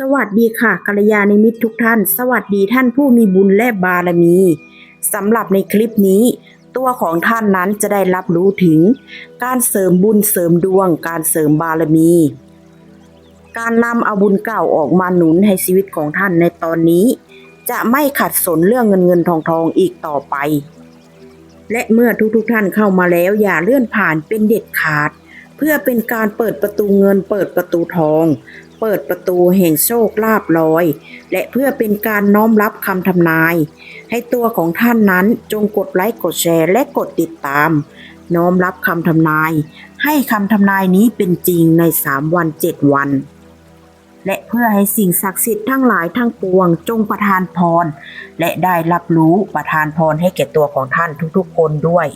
สวัสดีค่ะกัลยาณมิตรทุกท่าน สวัสดีท่านผู้มีบุญและบารมีสำหรับในคลิปนี้ ตัวของท่านนั้นจะได้รับรู้ถึง การเสริมบุญเสริมดวง การเสริมบารมี การนำเอาบุญเก่าออกมาหนุนให้ชีวิตของท่านในตอนนี้ จะไม่ขัดสนเรื่องเงินเงินทองทองอีกต่อไป และเมื่อทุกๆทท่านเข้ามาแล้วอย่าเลื่อนผ่านเป็นเด็ดขาดเพื่อเป็นการเปิดประตูเงินเปิดประตูทอง เปิดประตูแห่งโชคลาภลอย และเพื่อเป็นการน้อมรับคำทำนาย ให้ตัวของท่านนั้นจงกดไลค์กดแชร์และกดติดตาม น้อมรับคำทำนาย ให้คำทำนายนี้เป็นจริงใน 3 วัน 7 วัน และเพื่อให้สิ่งศักดิ์สิทธิ์ทั้งหลายทั้งปวง จงประทานพร และได้รับรู้ประทานพรให้แก่ตัวของท่านทุกๆ คนด้วย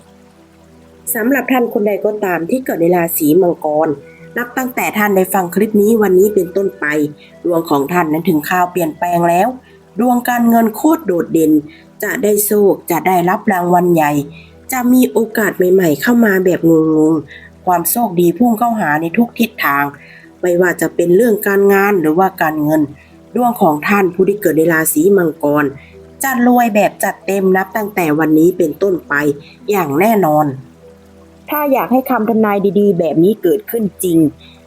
สำหรับท่านคนใดก็ตามที่เกิดในราศีมังกร นับตั้งแต่ท่านได้ฟังคลิปนี้วันนี้เป็นต้นไป ดวงของท่านนั้นถึงข่าวเปลี่ยนแปลงแล้ว ดวงการเงินโคตรโดดเด่น จะได้โชคจะได้รับรางวัลใหญ่ จะมีโอกาสใหม่ ๆ เข้ามาแบบงงๆความโชคดีพุ่งเข้าหาในทุกทิศทาง ไม่ว่าจะเป็นเรื่องการงานหรือว่าการเงิน ดวงของท่านผู้ที่เกิดในราศีมังกรจะรวยแบบจัดเต็มนับตั้งแต่วันนี้เป็นต้นไปอย่างแน่นอน ถ้าอยากให้คำทำนายดีๆ แบบนี้เกิดขึ้นจริง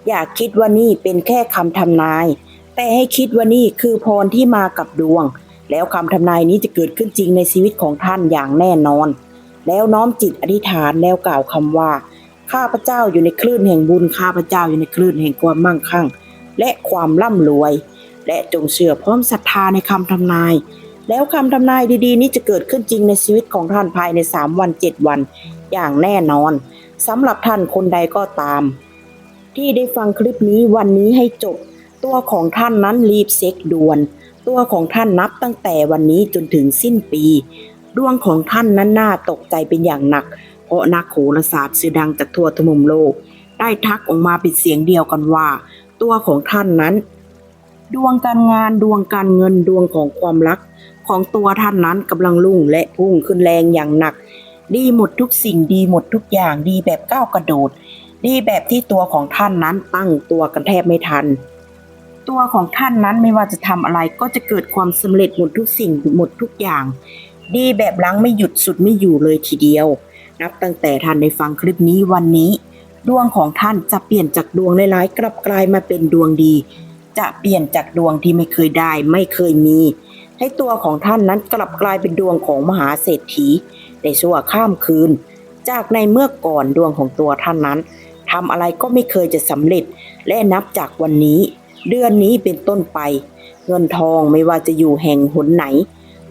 อย่าคิดว่านี่เป็นแค่คำทำนาย แต่ให้คิดว่านี่คือพรที่มากับดวง แล้วคำทำนายนี้จะเกิดขึ้นจริงในชีวิตของท่านอย่างแน่นอน แล้วน้อมจิตอธิษฐานแล้วกล่าวคำว่า ข้าพเจ้าอยู่ในคลื่นแห่งบุญข้าพเจ้าอยู่ในคลื่นแห่งความมั่งคั่ง และความร่ำรวย และจงเชื่อพร้อมศรัทธาในคำทำนายแล้วคำทำนายดีๆ นี้จะเกิดขึ้นจริงในชีวิตของท่านภายใน 3 วัน 7 วัน อย่างแน่นอนสำหรับท่านคนใดก็ตาม ที่ได้ฟังคลิปนี้วันนี้ให้จบ ตัวของท่านนั้นรีบเซ็กด่วน ตัวของท่านนับตั้งแต่วันนี้จนถึงสิ้นปี ดวงของท่านนั้นน่าตกใจเป็นอย่างหนัก เพราะนักโหราศาสตร์ชื่อดังจากทั่วทุกมุมโลก ได้ทักออกมาเป็นเสียงเดียวกันว่า ตัวของท่านนั้น ดวงการงานดวงการเงินดวงของความรักของตัวท่านนั้นกำลังรุ่งและพุ่งขึ้นแรงอย่างหนัก ดีหมดทุกสิ่งดีหมดทุกอย่างดีแบบก้าวกระโดด ดีแบบที่ตัวของท่านนั้นตั้งตัวกันแทบไม่ทัน ตัวของท่านนั้นไม่ว่าจะทำอะไรก็จะเกิดความสำเร็จหมดทุกสิ่งหมดทุกอย่าง ดีแบบลังไม่หยุดสุดไม่อยู่เลยทีเดียว นับตั้งแต่ท่านได้ฟังคลิปนี้วันนี้ ดวงของท่านจะเปลี่ยนจากดวงร้ายๆกลับกลายมาเป็นดวงดี จะเปลี่ยนจากดวงที่ไม่เคยได้ไม่เคยมีให้ตัวของท่านนั้นกลับกลายเป็นดวงของมหาเศรษฐี ในชั่วข้ามคืน จากในเมื่อก่อนดวงของตัวท่านนั้นทำอะไรก็ไม่เคยจะสำเร็จ และนับจากวันนี้ เดือนนี้เป็นต้นไป เงินทองไม่ว่าจะอยู่แห่งหนไหน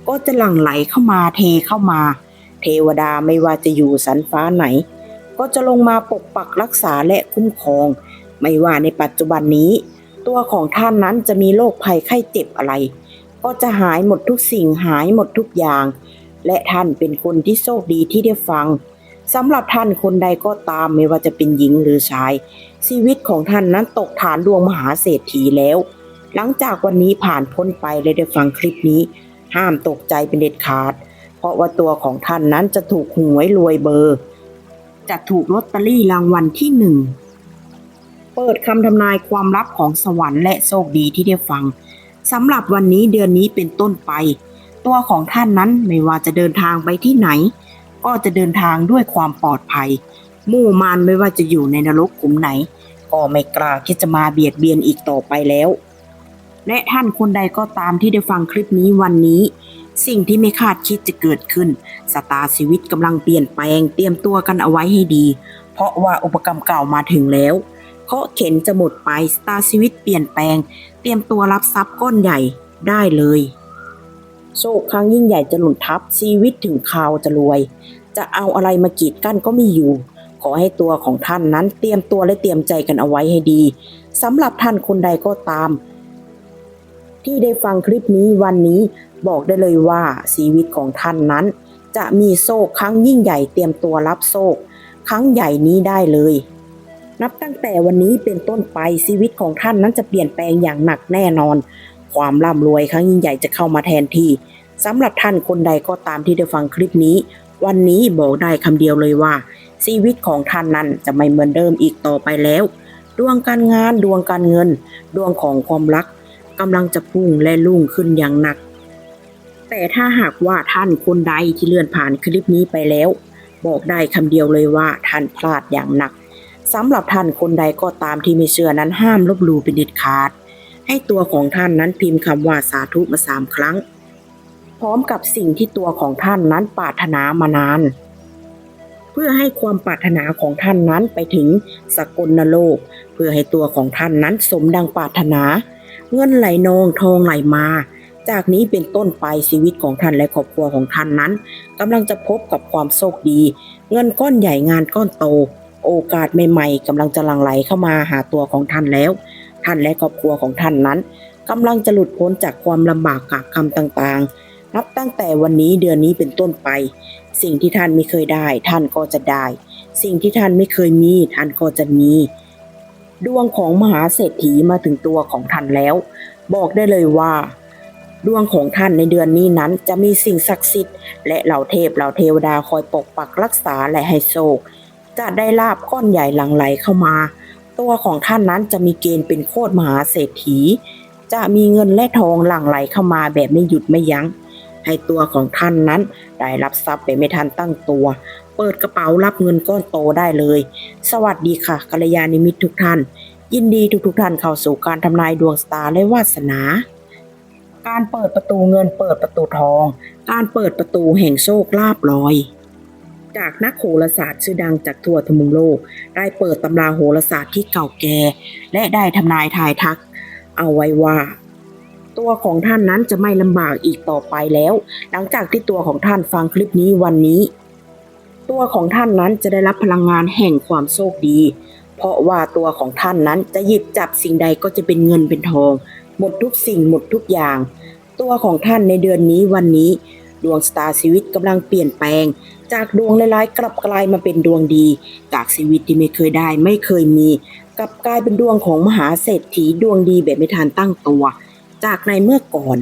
ก็จะหลั่งไหลเข้ามาเทเข้ามา เทวดาไม่ว่าจะอยู่สันฟ้าไหน ก็จะลงมาปกปักรักษาและคุ้มครอง ไม่ว่าในปัจจุบันนี้ ตัวของท่านนั้นจะมีโรคภัยไข้เจ็บอะไร ก็จะหายหมดทุกสิ่งหายหมดทุกอย่าง และท่านเป็นคนที่โชคดีที่ได้ฟังสำหรับท่านคนใดก็ตามไม่ว่าจะเป็นหญิงหรือชาย ชีวิตของท่านนั้นตกฐานดวงมหาเศรษฐีแล้ว หลังจากวันนี้ผ่านพ้นไปและได้ฟังคลิปนี้ ห้ามตกใจเป็นเด็ดขาด เพราะว่าตัวของท่านนั้นจะถูกหวยรวยเบอร์ จะถูกลอตเตอรี่รางวัลที่หนึ่งเปิดคำทำนายความลับของสวรรค์และโชคดีที่ได้ฟังสำหรับวันนี้เดือนนี้เป็นต้นไป ตัวของท่านนั้นไม่ว่าจะเดินทางไปที่ไหน ก็จะเดินทางด้วยความปลอดภัย มู่มารไม่ว่าจะอยู่ในนรกขุมไหน ก็ไม่กล้าที่จะมาเบียดเบียนอีกต่อไปแล้ว และท่านคนใดก็ตามที่ได้ฟังคลิปนี้วันนี้ สิ่งที่ไม่คาดคิดจะเกิดขึ้นสตาร์ชีวิตกำลังเปลี่ยนแปลงเตรียมตัวกันเอาไว้ให้ดี เพราะว่าอุปกรรมเก่ามาถึงแล้วเคาะเข็นจะหมดไปสตาร์ชีวิตเปลี่ยนแปลง เตรียมตัวรับทรัพย์ก้อนใหญ่ได้เลย โชคครั้งยิ่งใหญ่จะหนุนทับชีวิตถึงข่าวจะรวย จะเอาอะไรมากีดกั้นก็ไม่อยู่ ขอให้ตัวของท่านนั้นเตรียมตัวและเตรียมใจกันเอาไว้ให้ดีสำหรับท่านคนใดก็ตาม ที่ได้ฟังคลิปนี้วันนี้บอกได้เลยว่าชีวิตของท่านนั้น จะมีโชคครั้งยิ่งใหญ่เตรียมตัวรับโชคครั้งใหญ่นี้ได้เลย นับตั้งแต่วันนี้เป็นต้นไปชีวิตของท่านนั้นจะเปลี่ยนแปลงอย่างหนักแน่นอน ความร่ำรวยครั้งยิ่งใหญ่จะเข้ามาแทนที่สำหรับท่านคนใดก็ตามที่ได้ฟังคลิปนี้ วันนี้บอกได้คำเดียวเลยว่า ชีวิตของท่านนั้นจะไม่เหมือนเดิมอีกต่อไปแล้ว ดวงการงานดวงการเงิน ดวงของความรักกำลังจะพุ่งและลุ่งขึ้นอย่างหนัก แต่ถ้าหากว่าท่านคนใดที่เลื่อนผ่านคลิปนี้ไปแล้ว บอกได้คำเดียวเลยว่าท่านพลาดอย่างหนักสำหรับท่านคนใดก็ตามที่ไม่เชื่อนั้นห้ามลบหลู่เป็นเด็ดขาด ให้ตัวของท่านนั้นพิมพ์คำว่าสาธุมาสามครั้ง พร้อมกับสิ่งที่ตัวของท่านนั้นปรารถนามานาน เพื่อให้ความปรารถนาของท่านนั้นไปถึงสกลนโลก เพื่อให้ตัวของท่านนั้นสมดังปรารถนา เงินไหลนองทองไหลมา จากนี้เป็นต้นไปชีวิตของท่านและครอบครัวของท่านนั้นกำลังจะพบกับความโชคดี เงินก้อนใหญ่งานก้อนโต โอกาสใหม่ๆกำลังจะหลั่งไหลเข้ามาหาตัวของท่านแล้ว ท่านและครอบครัวของท่านนั้นกำลังจะหลุดพ้นจากความลำบากกากกรรมต่างๆ นับตั้งแต่วันนี้เดือนนี้เป็นต้นไป สิ่งที่ท่านไม่เคยได้ ท่านก็จะได้ สิ่งที่ท่านไม่เคยมี ท่านก็จะมี ดวงของมหาเศรษฐีมาถึงตัวของท่านแล้ว บอกได้เลยว่า ดวงของท่านในเดือนนี้นั้นจะมีสิ่งศักดิ์สิทธิ์และเหล่าเทพเหล่าเทวดาคอยปกปักรักษาและให้โชคจะได้ลาบก้อนใหญ่หลั่งไหลเข้ามา ตัวของท่านนั้นจะมีเกณฑ์เป็นโคตรมหาเศรษฐี จะมีเงินและทองหลั่งไหลเข้ามาแบบไม่หยุดไม่ยัง้ง ให้ตัวของท่านนั้นได้รับทรัพย์ไปไม่ทันตั้งตัว เปิดกระเป๋ารับเงินก้อนโตได้เลย สวัสดีค่ะกัลยาณมิตรทุกท่าน ยินดีทุกๆท่านเข้าสู่การทำนายดวงสตาร์และวาสนา การเปิดประตูเงินเปิดประตูทอง การเปิดประตูแห่งโชคลาภลอย จากนักโหราศาสตร์ชื่อดังจากทั่วทุมุมโลก ได้เปิดตำราโหราศาสตร์ที่เก่าแก่ และได้ทำนายทายทัก เอาไว้ว่า ตัวของท่านนั้นจะไม่ลำบากอีกต่อไปแล้ว หลังจากที่ตัวของท่านฟังคลิปนี้วันนี้ ตัวของท่านนั้นจะได้รับพลังงานแห่งความโชคดี เพราะว่าตัวของท่านนั้นจะหยิบจับสิ่งใดก็จะเป็นเงินเป็นทอง หมดทุกสิ่งหมดทุกอย่าง ตัวของท่านในเดือนนี้วันนี้ ดวงสตาร์ชีวิตกำลังเปลี่ยนแปลง จากดวงร้ายๆกลับกลายมาเป็นดวงดี จากชีวิตที่ไม่เคยได้ไม่เคยมี กลับกลายเป็นดวงของมหาเศรษฐีดวงดีแบบไม่ทันตั้งตัว จากในเมื่อก่อน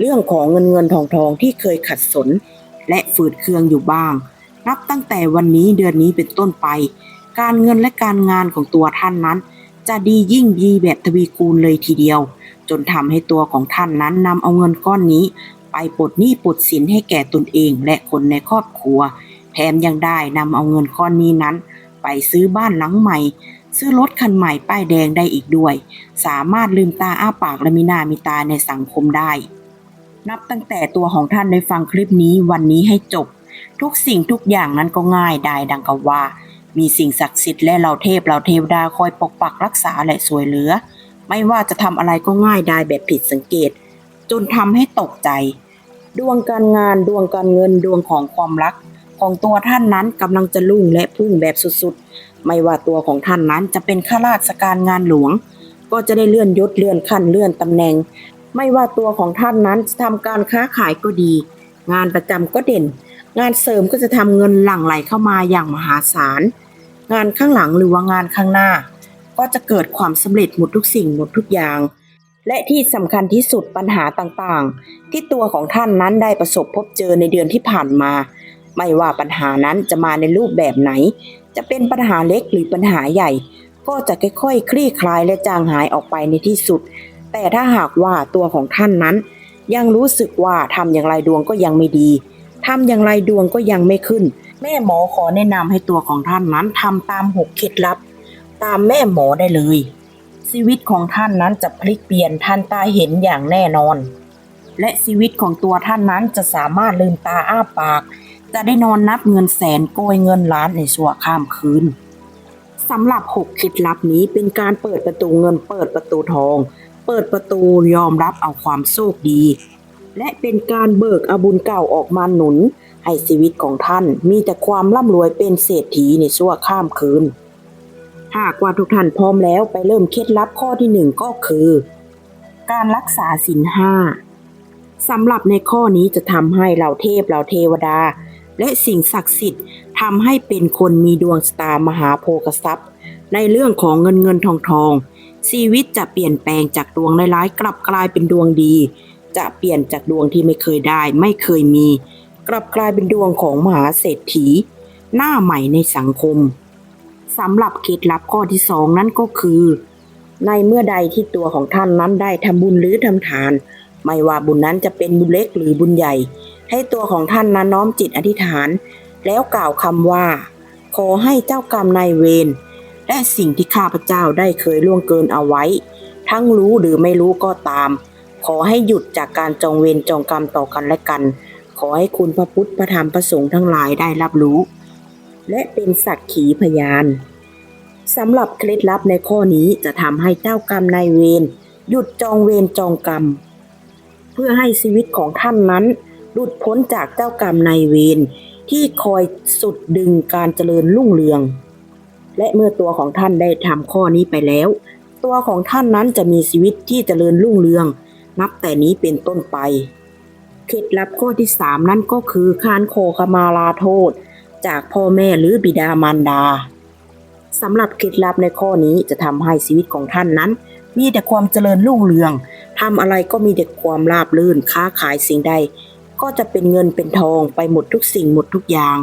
เรื่องของเงินเงินทองทองที่เคยขัดสน และฝืดเคืองอยู่บ้าง นับตั้งแต่วันนี้เดือนนี้เป็นต้นไป การเงินและการงานของตัวท่านนั้น จะดียิ่งดีแบบทวีคูณเลยทีเดียวจนทำให้ตัวของท่านนั้นนำเอาเงินก้อนนี้ ไปปลดหนี้ปลดสินให้แก่ตนเองและคนในครอบครัว แถมยังได้นำเอาเงินก้อนนี้นั้น ไปซื้อบ้านหลังใหม่ ซื้อรถคันใหม่ป้ายแดงได้อีกด้วย สามารถลืมตาอ้าปากและมีหน้ามีตาในสังคมได้ นับตั้งแต่ตัวของท่านได้ฟังคลิปนี้วันนี้ให้จบ ทุกสิ่งทุกอย่างนั้นก็ง่ายได้ดังกับว่า มีสิ่งศักดิ์สิทธิ์และเหล่าเทพเหล่าเทวดาคอยปกปักรักษาและสวยเหลือ ไม่ว่าจะทำอะไรก็ง่ายได้แบบผิดสังเกตจนทำให้ตกใจ ดวงการงานดวงการเงินดวงของความรัก ของตัวท่านนั้นกำลังจะลุ่งและพุ่งแบบสุดๆ ไม่ว่าตัวของท่านนั้นจะเป็นข้าราชการงานหลวง ก็จะได้เลื่อนยศเลื่อนขั้นเลื่อนตำแหน่ง ไม่ว่าตัวของท่านนั้นจะทำการค้าขายก็ดี งานประจำก็เด่น งานเสริมก็จะทำเงินหลั่งไหลเข้ามาอย่างมหาศาล งานข้างหลังหรือว่างานข้างหน้า ก็จะเกิดความสำเร็จหมดทุกสิ่งหมดทุกอย่าง และที่สำคัญที่สุดปัญหาต่างๆ ที่ตัวของท่านนั้นได้ประสบพบเจอในเดือนที่ผ่านมา ไม่ว่าปัญหานั้นจะมาในรูปแบบไหน จะเป็นปัญหาเล็กหรือปัญหาใหญ่ ก็จะค่อยๆ คลี่คลายและจางหายออกไปในที่สุด แต่ถ้าหากว่าตัวของท่านนั้น ยังรู้สึกว่าทำอย่างไรดวงก็ยังไม่ดีทำอย่างไรดวงก็ยังไม่ขึ้น แม่หมอขอแนะนำให้ตัวของท่านนั้นทำตามหกเคล็ดลับ ตามแม่หมอได้เลย ชีวิตของท่านนั้นจะพลิกเปลี่ยนทันตาเห็นอย่างแน่นอน และชีวิตของตัวท่านนั้นจะสามารถลืมตาอ้าปาก จะได้นอนนับเงินแสนโกยเงินล้านในชั่วข้ามคืนสำหรับหกเคล็ดลับนี้เป็นการเปิดประตูเงินเปิดประตูทอง เปิดประตูยอมรับเอาความโชคดี และเป็นการเบิกอาบุญเก่าออกมาหนุน ให้ชีวิตของท่านมีแต่ความร่ำรวยเป็นเศรษฐีในชั่วข้ามคืน หากว่าทุกท่านพร้อมแล้วไปเริ่มเคล็ดลับข้อที่หนึ่งก็คือ การรักษาศีลห้าสำหรับในข้อนี้จะทำให้เหล่าเทพเหล่าเทวดา และสิ่งศักดิ์สิทธิ์ทำให้เป็นคนมีดวงสตาร์มหาโภคทรัพย์ ในเรื่องของเงินเงินทองทองชีวิตจะเปลี่ยนแปลงจากดวงร้ายกลับกลายเป็นดวงดี จะเปลี่ยนจากดวงที่ไม่เคยได้ ไม่เคยมี กลับกลายเป็นดวงของมหาเศรษฐี หน้าใหม่ในสังคม สำหรับเคล็ดลับข้อที่สองนั่นก็คือ ในเมื่อใดที่ตัวของท่านนั้นได้ทำบุญหรือทำทาน ไม่ว่าบุญนั้นจะเป็นบุญเล็กหรือบุญใหญ่ ให้ตัวของท่านนั้นน้อมจิตอธิษฐาน แล้วกล่าวคำว่า ขอให้เจ้ากรรมนายเวรและสิ่งที่ข้าพเจ้าได้เคยล่วงเกินเอาไว้ ทั้งรู้หรือไม่รู้ก็ตาม ขอให้หยุดจากการจองเวรจองกรรมต่อกันและกัน ขอให้คุณพระพุทธพระธรรมพระสงฆ์ทั้งหลายได้รับรู้ และเป็นสักขีพยานสำหรับเคล็ดลับในข้อนี้จะทำให้เจ้ากรรมนายเวรหยุดจองเวรจองกรรม เพื่อให้ชีวิตของท่านนั้นหลุดพ้นจากเจ้ากรรมนายเวรที่คอยสุดดึงการเจริญรุ่งเรือง และเมื่อตัวของท่านได้ทำข้อนี้ไปแล้ว ตัวของท่านนั้นจะมีชีวิตที่เจริญรุ่งเรือง นับแต่นี้เป็นต้นไป เคล็ดลับข้อที่สามนั่นก็คือการโคขมาลาโทษ จากพ่อแม่หรือบิดามารดาสำหรับเคล็ดลับในข้อนี้จะทำให้ชีวิตของท่านนั้น มีแต่ความเจริญรุ่งเรืองทำอะไรก็มีแต่ความราบรื่นค้าขายสิ่งใด ก็จะเป็นเงินเป็นทองไปหมดทุกสิ่งหมดทุกอย่าง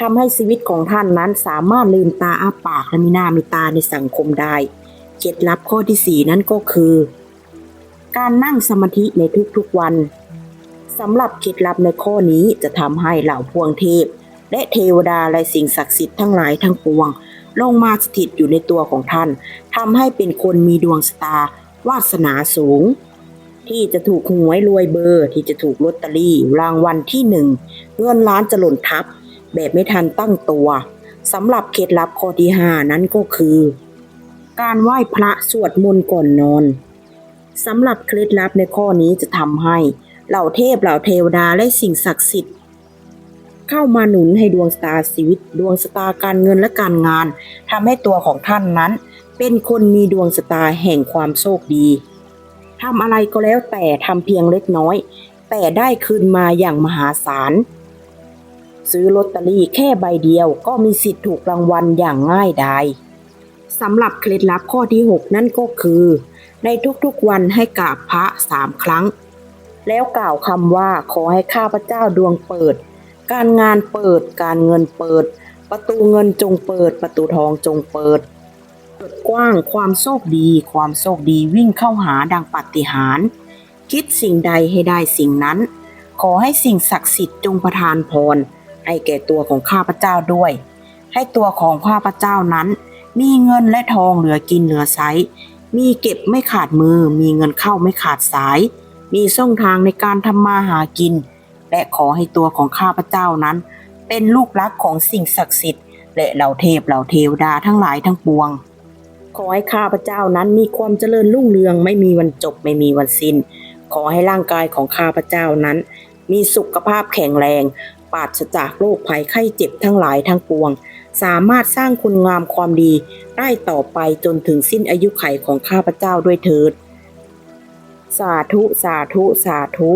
ทำให้ชีวิตของท่านนั้นสามารถลืมตาอ้าปากและมีหน้ามีตาในสังคมได้เคล็ดลับข้อที่สี่นั่นก็คือ การนั่งสมาธิในทุกๆวันสำหรับเคล็ดลับในข้อนี้จะทำให้เหล่าพวงเทพ และเทวดาและสิ่งศักดิ์สิทธิ์ทั้งหลายทั้งปวง ลงมาสถิตอยู่ในตัวของท่านทำให้เป็นคนมีดวงสตาวาสนาสูง ที่จะถูกหวยรวยเบอร์ ที่จะถูกลอตเตอรี่รางวัลที่หนึ่งเงินล้านจะหล่นทับ แบบไม่ทันตั้งตัวสำหรับเคล็ดลับข้อที่ห้านั้นก็คือ การไหว้พระสวดมนต์ก่อนนอนสำหรับเคล็ดลับในข้อนี้จะทำให้เหล่าเทพเหล่าเทวดาและสิ่งศักดิ์สิทธิ์ เข้ามาหนุนให้ดวงสตาร์ชีวิต ดวงสตาร์การเงินและการงานทำให้ตัวของท่านนั้น เป็นคนมีดวงสตาร์แห่งความโชคดีทำอะไรก็แล้วแต่ทำเพียงเล็กน้อย แต่ได้คืนมาอย่างมหาศาลซื้อลอตเตอรี่แค่ใบเดียวก็มีสิทธิ์ถูกรางวัลอย่างง่ายดายสำหรับเคล็ดลับข้อที่ 6 นั่นก็คือ ในทุกๆวันให้กราบพระสามครั้ง แล้วกล่าวคำว่าขอให้ข้าพเจ้าดวงเปิด การงานเปิด การเงินเปิด ประตูเงินจงเปิด ประตูทองจงเปิดเปิดกว้างความโชคดี ความโชคดีวิ่งเข้าหาดังปาฏิหาริย์คิดสิ่งใดให้ได้สิ่งนั้น ขอให้สิ่งศักดิ์สิทธิ์จงประทานพรให้แก่ตัวของข้าพเจ้าด้วย ให้ตัวของข้าพเจ้านั้น มีเงินและทองเหลือกินเหลือใช้มีเก็บไม่ขาดมือ มีเงินเข้าไม่ขาดสาย มีช่องทางในการทำมาหากิน และขอให้ตัวของข้าพเจ้านั้น เป็นลูกรักของสิ่งศักดิ์สิทธิ์และเหล่าเทพเหล่าเทวดาทั้งหลายทั้งปวง ขอให้ข้าพเจ้านั้นมีความเจริญรุ่งเรืองไม่มีวันจบไม่มีวันสิ้น ขอให้ร่างกายของข้าพเจ้านั้น มีสุขภาพแข็งแรงปราศจากโรคภัยไข้เจ็บทั้งหลายทั้งปวง สามารถสร้างคุณงามความดีได้ต่อไปจนถึงสิ้นอายุไขของข้าพเจ้าด้วยเถิด สาธุสาธุสาธุ